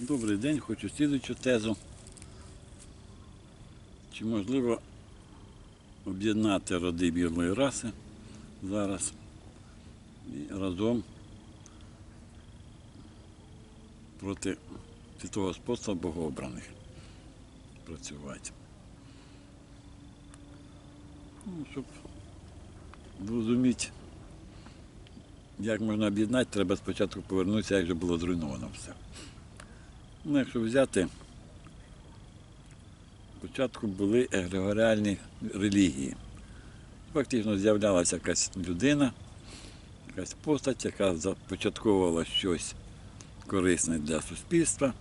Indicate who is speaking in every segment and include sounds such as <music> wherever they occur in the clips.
Speaker 1: Добрий день, хочу слідуючу тезу. Чи можливо об'єднати роди білої раси зараз і разом проти святого господства богообраних працювати? Ну, щоб зрозуміти, як можна об'єднати, треба спочатку повернутися, як же було зруйновано все. Ну, якщо взяти, спочатку були егрегоріальні релігії. Фактично з'являлася якась людина, якась постать, яка започатковувала щось корисне для суспільства.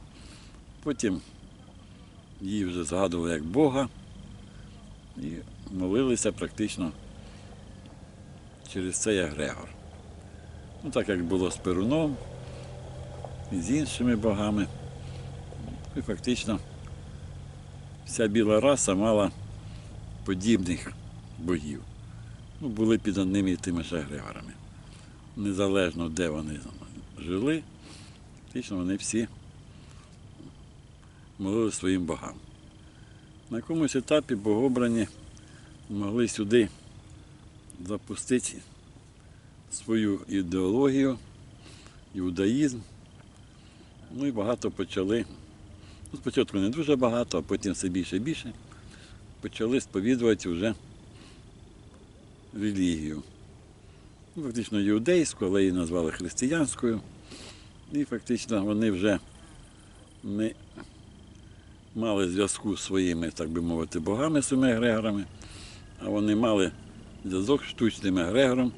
Speaker 1: Потім її вже згадували як Бога і молилися практично через цей егрегор. Ну, так як було з Перуном і з іншими богами. І фактично вся біла раса мала подібних богів. Ну, були під одними і тими ж егрегорами. Незалежно де вони жили, фактично вони всі молили своїм богам. На якомусь етапі богобрані могли сюди запустити свою ідеологію, іудаїзм. Ну і багато почали. Ну, спочатку не дуже багато, а потім все більше і більше. Почали сповідувати вже релігію. Ну, фактично іудейську, але її назвали християнською. І фактично вони вже не мали зв'язку з своїми, так би мовити, богами, своїми егрегорами, а вони мали зв'язок з штучним егрегором,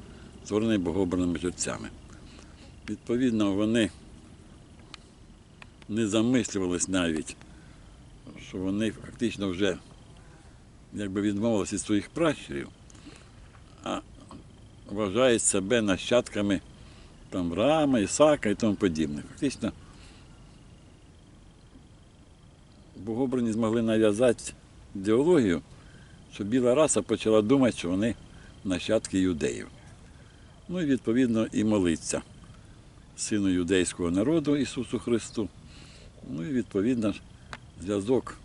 Speaker 1: створений богообраними жерцями. Відповідно, вони не замислювались навіть, що вони фактично вже якби відмовилися від своїх пращурів, а вважають себе нащадками там, Рама, Ісака і тому подібне. Фактично, богобрані змогли нав'язати ідеологію, що біла раса почала думати, що вони нащадки юдеїв. Ну і відповідно і молиться сину юдейського народу Ісусу Христу. Ну і відповідно зв'язок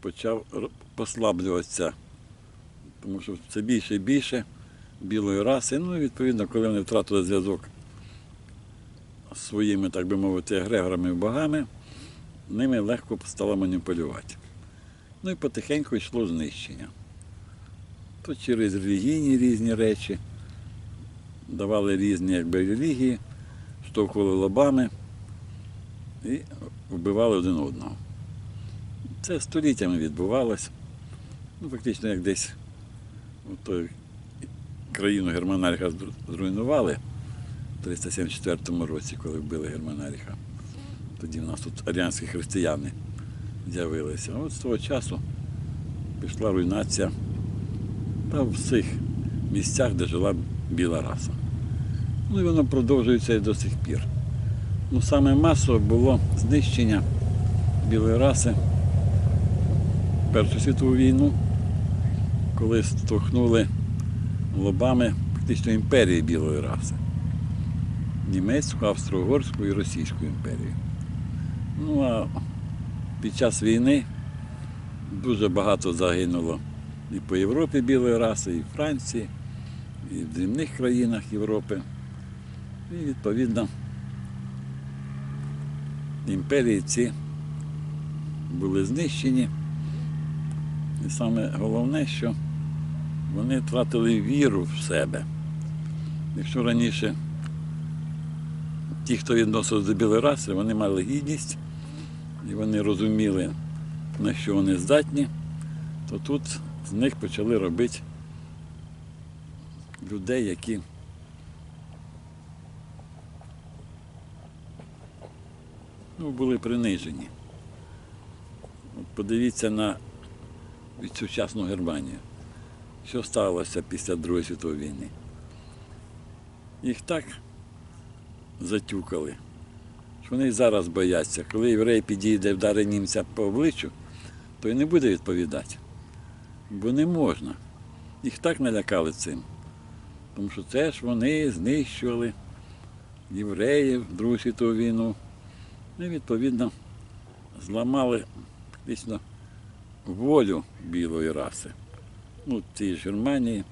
Speaker 1: почав послаблюватися, тому що все більше і більше білої раси. Ну і відповідно, коли вони втратили зв'язок своїми, так би мовити, егрегорами і богами, ними легко стало маніпулювати. Ну і потихеньку йшло знищення. То через релігійні різні речі, давали різні якби, релігії, штовхували лобами і вбивали один одного. Це століттями відбувалося. Ну, фактично, як десь той країну Германаріха зруйнували в 374 році, коли вбили Германаріха. Тоді в нас тут аріанські християни з'явилися. А от з того часу пішла руйнація та в всіх місцях, де жила біла раса. Ну і воно продовжується і до сих пір. Ну, саме масово було знищення білої раси Першу світову війну, коли стохнули лобами фактично імперії білої раси. Німецьку, австро-угорську і російську імперію. Ну а під час війни дуже багато загинуло і по Європі білої раси, і Франції, і в дрібних країнах Європи. І відповідно імперії ці були знищені. І саме головне, що вони втратили віру в себе. Якщо раніше ті, хто відносився до білої раси, вони мали гідність і вони розуміли, на що вони здатні, то тут з них почали робити людей, які ну, були принижені. От подивіться на сучасну Германію. Що сталося після Другої світової війни? Їх так затюкали, що вони зараз бояться. Коли єврей підійде і вдарить німця по обличчю, то й не буде відповідати. Бо не можна. Їх так налякали цим. Тому що це ж вони знищували євреїв Другу світову війну. Ну і відповідно зламали фактично волю білої раси. Ну, в тій ж Германії,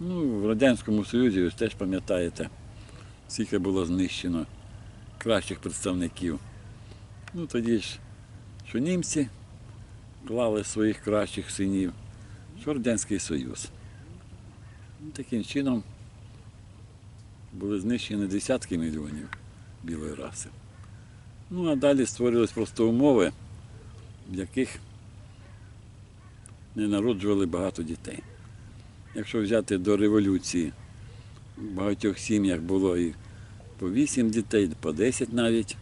Speaker 1: ну, в Радянському Союзі, ви теж пам'ятаєте, скільки було знищено кращих представників. Ну тоді ж, що німці клали своїх кращих синів, що Радянський Союз. Ну, Таким чином були знищені десятки мільйонів білої раси. Ну а далі створились просто умови, в яких не народжували багато дітей. Якщо взяти до революції, в багатьох сім'ях було і по 8 дітей, по 10 навіть,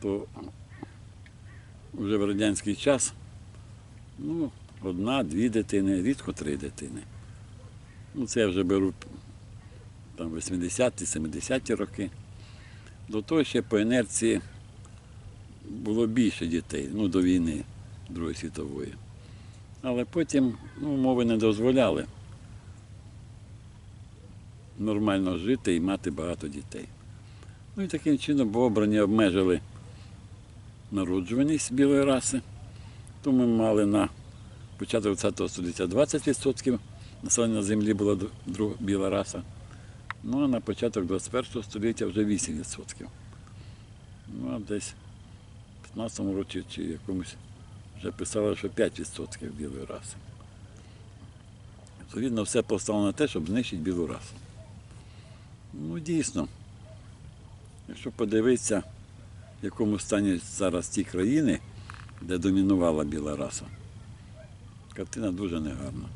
Speaker 1: то вже в радянський час ну, одна-дві дитини, рідко три дитини. Ну, це я вже беру там 80-ті, 70-ті роки. До того ще по інерції було більше дітей, ну, до війни Другої світової. Але потім ну, умови не дозволяли нормально жити і мати багато дітей. Ну і таким чином обрані обмежили народжуваність білої раси. Тому ми мали на початок 20 століття 20% населення землі була друга біла раса. Ну а на початок 21 століття вже 8%. Ну а десь в 15 році чи якомусь вже писали, що 5% білої раси. Відповідно, все поставлено на те, щоб знищити білу расу. Ну, дійсно, якщо подивитися, в якому стані зараз ті країни, де домінувала біла раса, картина дуже негарна.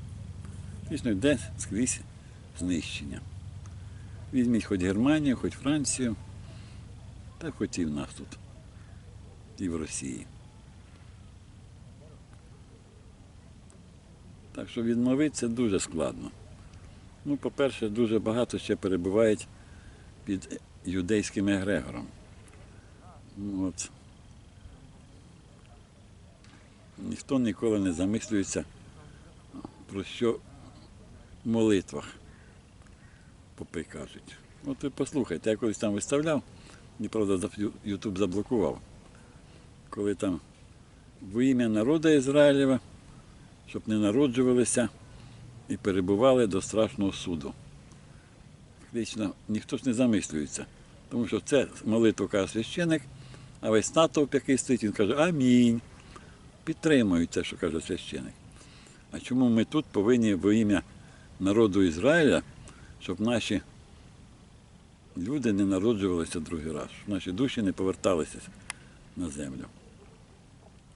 Speaker 1: Дійсно, йде скрізь знищення. Візьміть хоч Германію, хоч Францію, та хоч і в нас тут, і в Росії. Так що відновитися дуже складно. Ну, по-перше, дуже багато ще перебувають під юдейським егрегором. Ну, От. Ніхто ніколи не замислюється про що в молитвах попи кажуть. От ви послухайте, я колись там виставляв, мені, правда, Ютуб заблокував. Коли там во ім'я народу Ізраїлєва, щоб не народжувалися і перебували до страшного суду. Фактично, ніхто ж не замислюється, тому що це молитву каже священик, а весь натовп, який стоїть, він каже Амінь. Підтримують те, що каже священик. А чому ми тут повинні во ім'я народу Ізраїля, щоб наші люди не народжувалися другий раз, щоб наші душі не поверталися на землю?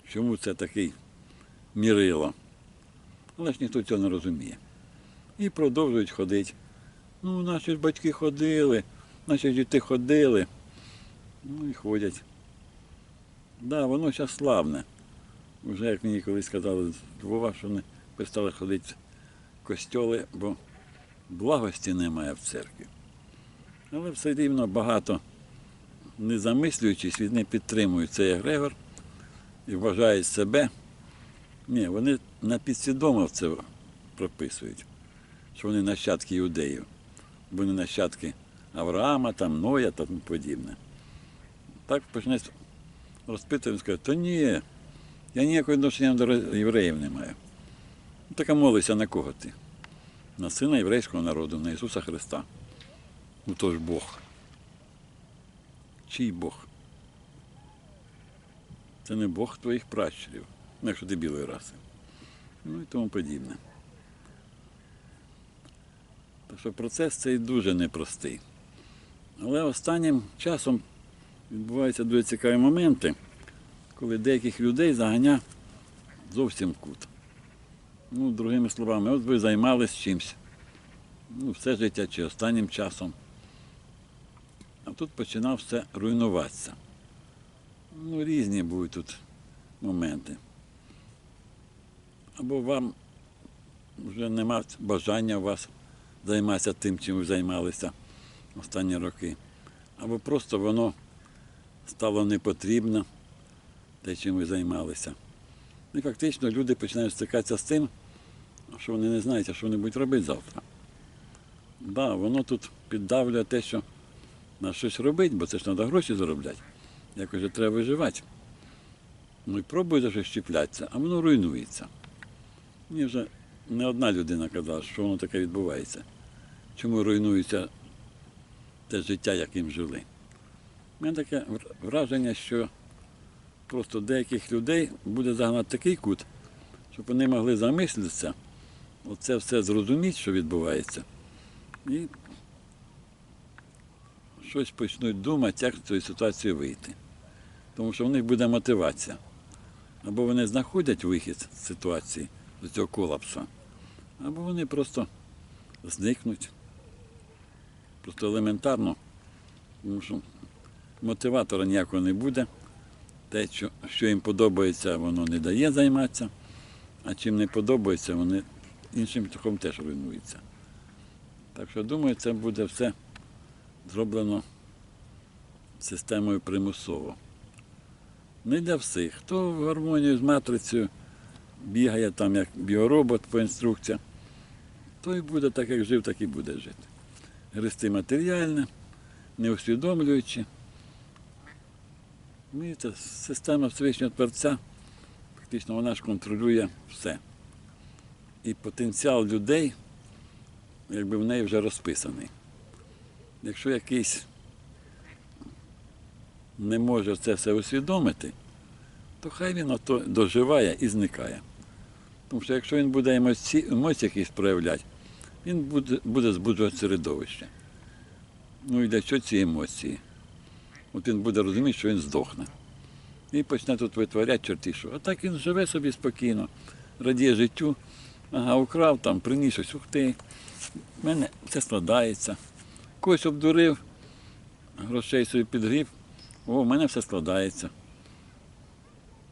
Speaker 1: Чому це такий мірило? Але ж ніхто цього не розуміє. І продовжують ходити. Ну, наші ж батьки ходили, наші діти ходили. Ну і ходять. Так, да, воно зараз славне. Вже, як мені колись сказали, з Львова, що не перестали ходити в костьоли, бо благості немає в церкві. Але все рівно багато, не замислюючись, вони підтримують цей егрегор і вважають себе. Ні, вони на підсвідомо це прописують, що вони нащадки юдеїв, вони нащадки Авраама, там, Ноя та тому подібне. Так почне розпитувати, скаже, то ні, я ніякого відношення до євреїв не маю. Ну, така молися на кого ти? На сина єврейського народу, на Ісуса Христа. Ну то ж Бог. Чий Бог? Це не Бог твоїх пращурів, ну, якщо ти білої раси. Ну і тому подібне. Так що процес цей дуже непростий. Але останнім часом відбуваються дуже цікаві моменти, коли деяких людей заганя зовсім кут. Ну, другими словами, от ви займались чимось. Ну, все життя чи останнім часом. А тут починав все руйнуватися. Ну, різні будуть тут моменти. Або вам вже нема бажання у вас займатися тим, чим ви займалися останні роки. Або просто воно стало непотрібно, те, чим ви займалися. І фактично люди починають стикатися з тим, що вони не знають, що вони будуть робити завтра. Да, воно тут піддавлює те, що на щось робити, бо це ж треба гроші заробляти. Якось же треба виживати. Ну і пробує за щось чіплятися, а воно руйнується. Мені вже не одна людина казала, що воно таке відбувається. Чому руйнується те життя, яким жили. У мене таке враження, що просто деяких людей буде загнати такий кут, щоб вони могли замислитися, оце все зрозуміти, що відбувається, і щось почнуть думати, як з цієї ситуації вийти. Тому що в них буде мотивація. Або вони знаходять вихід з ситуації, з цього колапсу, або вони просто зникнуть. Просто елементарно, тому що мотиватора ніякого не буде. Те, що, їм подобається, воно не дає займатися, а чим не подобається, вони іншим шляхом теж руйнуються. Так що, думаю, це буде все зроблено системою примусово. Не для всіх. Хто в гармонію з матрицею бігає там як біоробот по інструкціях, той буде так, як жив, так і буде жити. Гристи матеріальне, не усвідомлюючи. Ну, система Всевишнього Творця, фактично вона ж контролює все. І потенціал людей, якби в неї вже розписаний. Якщо якийсь не може це все усвідомити, то хай він ото доживає і зникає. Тому що якщо він буде емоції, емоції якісь проявляти, він буде, буде збуджувати середовище. Ну і для чого ці емоції? От він буде розуміти, що він здохне. І почне тут витворяти чорті. А так він живе собі спокійно, радіє життю. Ага, украв там, приніс щось, ух ти. В мене все складається. Когось обдурив, грошей собі підгрів. О, в мене все складається.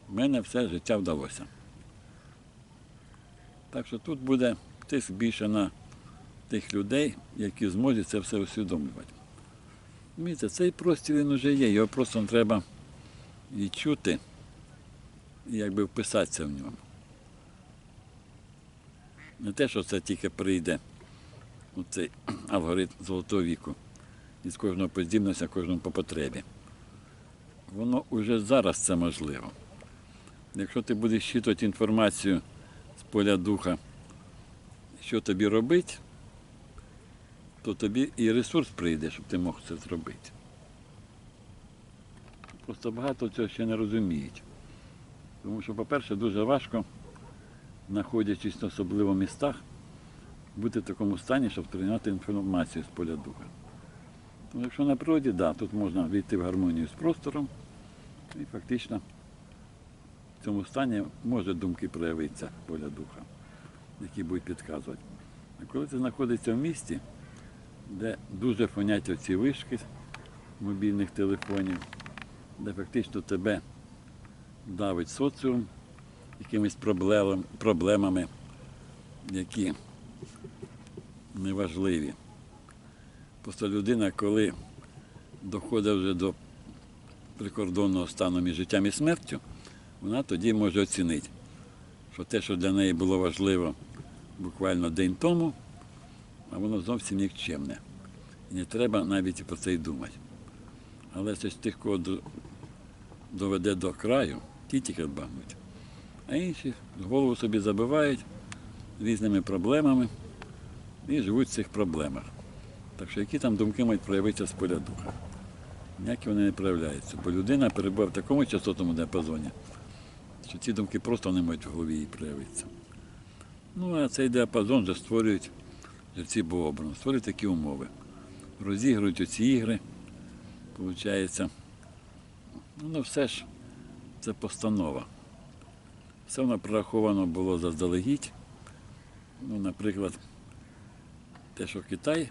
Speaker 1: В мене все життя вдалося. Так що тут буде тиск більше на тих людей, які зможуть це все усвідомлювати. Розумієте, цей простір він вже є, його просто треба і чути, і якби вписатися в ньому. Не те, що це тільки прийде у цей алгоритм золотого віку. І з кожного по здібності, а кожному по потребі. Воно вже зараз це можливо. Якщо ти будеш щитувати інформацію з поля духа, що тобі робити, то тобі і ресурс прийде, щоб ти мог це зробити. Просто багато цього ще не розуміють. Тому що, по-перше, дуже важко, знаходячись особливо в містах, бути в такому стані, щоб прийняти інформацію з поля духа. Тому якщо на природі, да, тут можна війти в гармонію з простором і фактично в цьому стані може думки проявитися поля духа, які будуть підказувати. А коли ти знаходишся в місті, де дуже фонять оці вишки мобільних телефонів, де фактично тебе давить соціум якимись проблем- проблемами, які неважливі. Просто людина, коли доходить вже до прикордонного стану між життям і смертю, вона тоді може оцінити, що те, що для неї було важливо буквально день тому, а воно зовсім нікчемне. І не треба навіть про це й думати. Але це ж тих, кого доведе до краю, ті тільки збагнуть. А інші голову собі забивають різними проблемами і живуть в цих проблемах. Так що які там думки мають проявитися з поля духа? Ніякі вони не проявляються, бо людина перебуває в такому частотному діапазоні, що ці думки просто не можуть в голові її проявитися. Ну, а цей діапазон вже створюють живці Богобрану, створюють такі умови. Розігрують оці ігри, виходить. Ну, все ж це постанова. Все воно прораховано було заздалегідь. Ну, наприклад, те, що Китай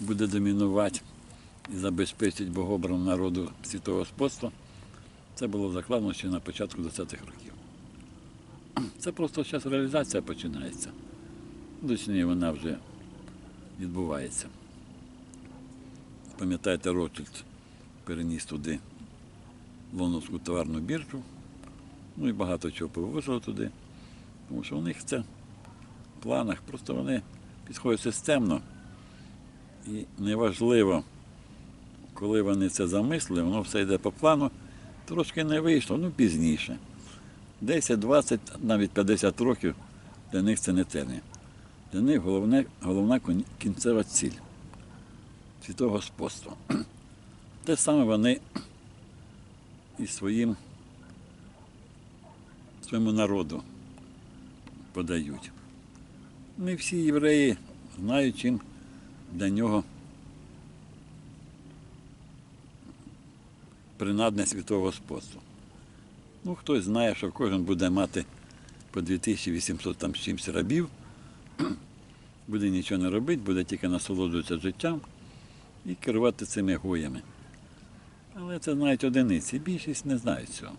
Speaker 1: буде домінувати і забезпечить богобрану народу світового господства, це було закладено ще на початку 20-х років. Це просто зараз реалізація починається. Точніше, вона вже відбувається. Пам'ятаєте, Ротшильд переніс туди Лондонську товарну біржу, ну і багато чого повозило туди. Тому що у них це в планах, просто вони підходять системно. І неважливо, коли вони це замислили, воно все йде по плану, трошки не вийшло, ну пізніше. 10, 20, навіть 50 років для них це не термін. Для них головне, головна кінцева ціль святого господства. <clears throat> Те саме вони і своїм своєму народу подають. Не всі євреї знають, чим для нього принадне святого господства. Ну, хтось знає, що кожен буде мати по 2800 там з чимось рабів, <clears throat> буде нічого не робити, буде тільки насолоджуватися життям і керувати цими гоями. Але це знають одиниці, більшість не знають цього.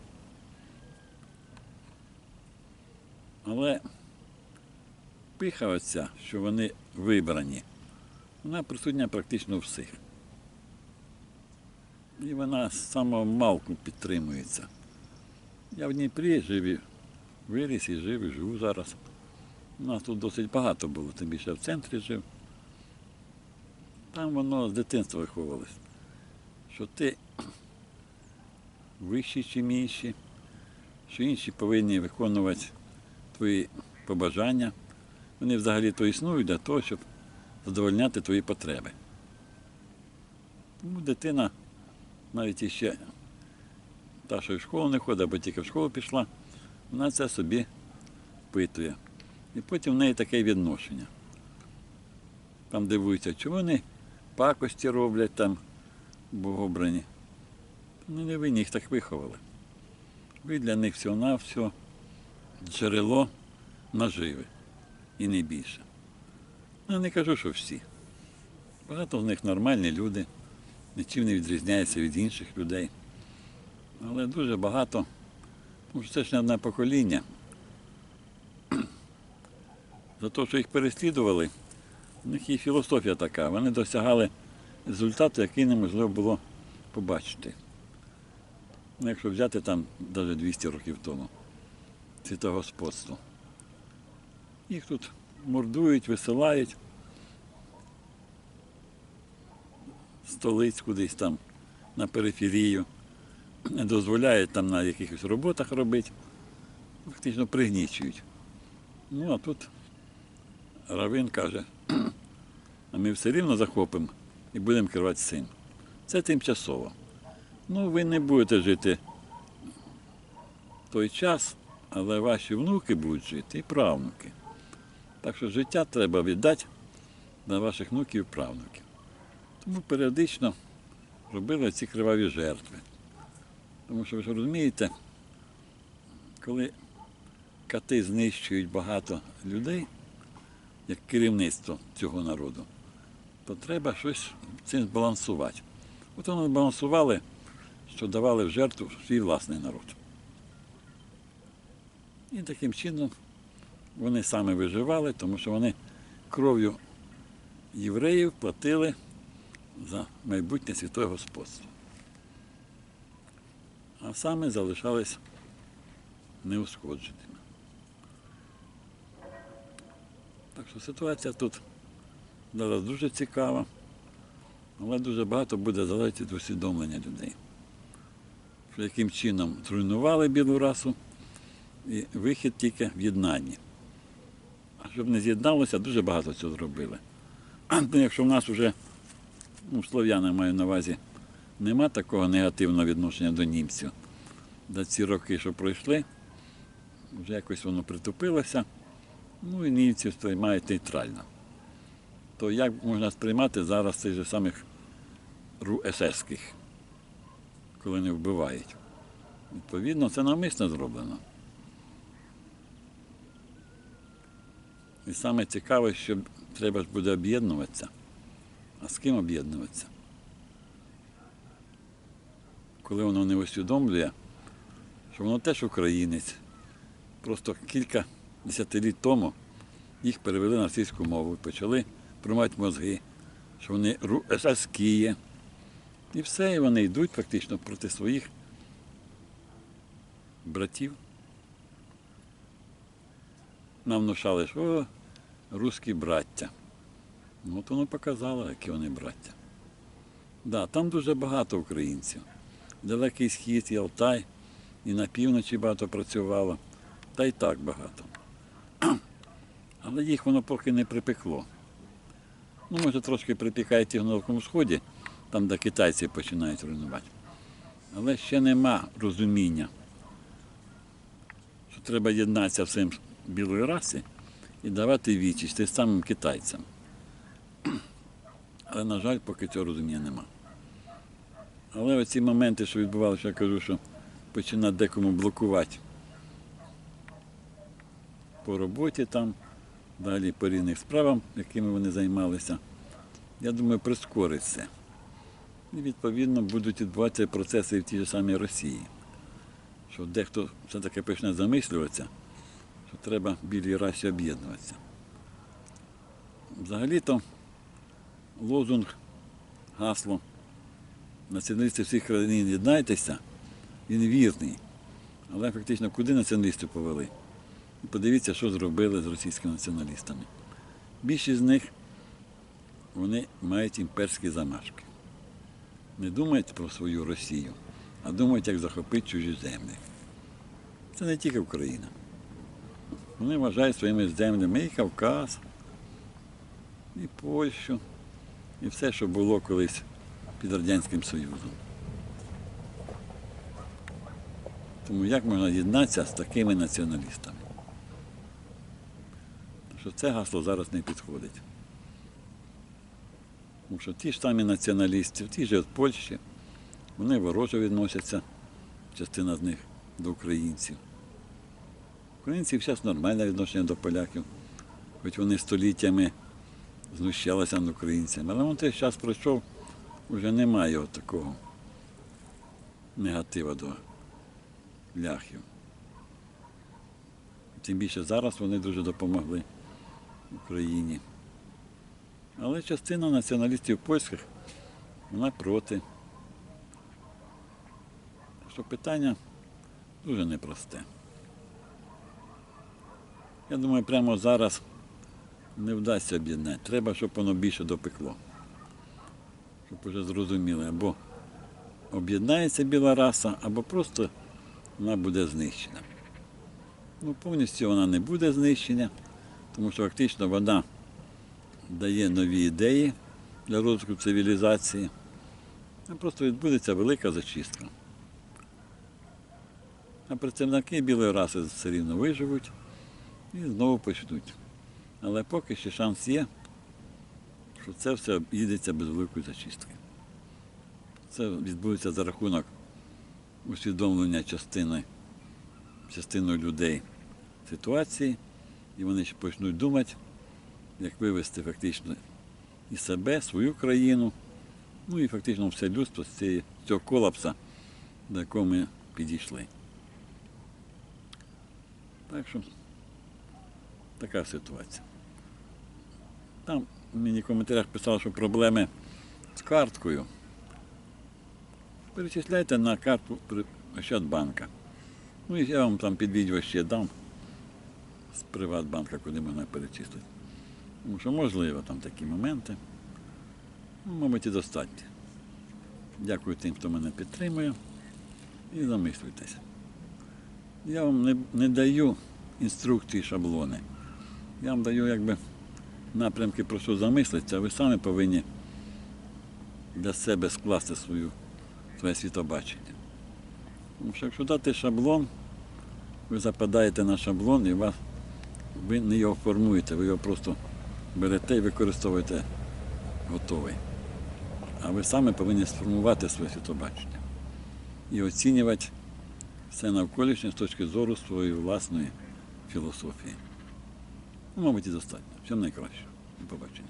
Speaker 1: Але пиха оця, що вони вибрані, вона присутня практично у всіх. І вона з самого малку підтримується. Я в Дніпрі жив, і виріс і жив, і живу зараз. У нас тут досить багато було, тим більше в центрі жив. Там воно з дитинства виховувалось, що ти вищий, ніж інші, що інші повинні виконувати твої побажання. Вони взагалі то існують для того, щоб задовольняти твої потреби. Тому дитина навіть іще та, що в школу не ходить, або тільки в школу пішла, вона це собі впитує. І потім в неї таке відношення. Там дивуються, чому вони пакості роблять там богобрані. Вони не винні, їх так виховали. Ви для них всього-навсього джерело наживи і не більше. Ну, не кажу, що всі. Багато з них нормальні люди, нічим не відрізняються від інших людей. Але дуже багато, тому що це ж не одне покоління. <clears throat> За те, що їх переслідували, у них є філософія така. Вони досягали результату, який неможливо було побачити. Ну, якщо взяти там навіть 200 років тому, світогосподство. Їх тут мордують, висилають столиць кудись там на периферію, не дозволяють там на якихось роботах робити, фактично пригнічують. Ну, а тут Равин каже, а ми все рівно захопимо і будемо керувати цим. Це тимчасово. Ну, ви не будете жити той час, але ваші внуки будуть жити і правнуки. Так що життя треба віддати на ваших внуків і правнуків. Тому періодично робили ці криваві жертви. Тому що ви ж розумієте, коли кати знищують багато людей, як керівництво цього народу, то треба щось цим збалансувати. От вони збалансували, що давали в жертву свій власний народ. І таким чином вони саме виживали, тому що вони кров'ю євреїв платили за майбутнє святое господство. А саме залишались неушкодженими. Так що ситуація тут зараз дуже цікава, але дуже багато буде залежати від усвідомлення людей. Що яким чином зруйнували білу расу і вихід тільки в єднанні. А щоб не з'єдналося, дуже багато цього зробили. Ну, Якщо в нас вже, ну, слов'яни маю на увазі, нема такого негативного відношення до німців. За ці роки, що пройшли, вже якось воно притупилося, ну і німців сприймають нейтрально. То як можна сприймати зараз цих же самих ру есерських, коли не вбивають? Відповідно, це навмисно зроблено. І саме цікаве, що треба ж буде об'єднуватися. А з ким об'єднуватися? Коли воно не усвідомлює, що воно теж українець. Просто кілька десятиліть тому їх перевели на російську мову і почали приймати мозги, що вони русські. І все, і вони йдуть фактично проти своїх братів. Нам внушали, що русські браття. Ну, от воно показало, які вони браття. Да, там дуже багато українців. Далекий схід і Алтай, і на півночі багато працювало, та й так багато. <clears throat> Але їх воно поки не припекло. Ну, може, трошки припікає ті на Далекому Сході, там, де китайці починають руйнувати. Але ще нема розуміння, що треба єднатися всім білої раси і давати відчість тим самим китайцям. Але, на жаль, поки цього розуміння нема. Але оці моменти, що відбувалися, я кажу, що починає декому блокувати по роботі там, далі по різних справам, якими вони займалися, я думаю, прискорить це. І відповідно будуть відбуватися процеси в тій же самій Росії. Що дехто все-таки почне замислюватися, що треба білій расі об'єднуватися. Взагалі-то лозунг, гасло націоналісти всіх країн єднайтеся, він вірний. Але фактично куди націоналісти повели? Подивіться, що зробили з російськими націоналістами. Більшість з них вони мають імперські замашки. Не думають про свою Росію, а думають, як захопити чужі землі. Це не тільки Україна. Вони вважають своїми землями і Кавказ, і Польщу, і все, що було колись під Радянським Союзом. Тому як можна єднатися з такими націоналістами? Що це гасло зараз не підходить. Тому що ті ж самі націоналісти, ті ж от Польщі, вони вороже відносяться, частина з них до українців. Українців зараз нормальне відношення до поляків, хоч вони століттями знущалися над українцями. Але вон той час пройшов, вже немає такого негатива до ляхів. Тим більше зараз вони дуже допомогли Україні. Але частина націоналістів польських, вона проти. Що питання дуже непросте. Я думаю, прямо зараз не вдасться об'єднати. Треба, щоб воно більше допекло. Щоб вже зрозуміли, або об'єднається біла раса, або просто вона буде знищена. Ну, повністю вона не буде знищена, тому що фактично вона дає нові ідеї для розвитку цивілізації. А просто відбудеться велика зачистка. А представники білої раси все рівно виживуть і знову почнуть. Але поки ще шанс є, що це все обійдеться без великої зачистки. Це відбудеться за рахунок усвідомлення частини, частиною людей ситуації, і вони ще почнуть думати, як вивести фактично і себе, свою країну, ну і фактично все людство з цього колапса, до якого ми підійшли. Так що така ситуація. Там мені в коментарях писали, що проблеми з карткою. Перечисляйте на карту Ощадбанка. Ну і я вам там під відео ще дам з Приватбанка, куди можна перечислити. Тому що можливо там такі моменти. Ну, мабуть, і достатньо. Дякую тим, хто мене підтримує. І замислюйтеся. Я вам не, не даю інструкції, шаблони. Я вам даю якби напрямки, про що замислитися, ви самі повинні для себе скласти свою, своє світобачення. Тому що якщо дати шаблон, ви западаєте на шаблон і вас, ви не його формуєте, ви його просто берете і використовуєте готовий. А ви саме повинні сформувати своє світобачення і оцінювати все навколишнє з точки зору своєї власної філософії. Ну, мабуть, і достатньо. Всім найкраще. До побачення.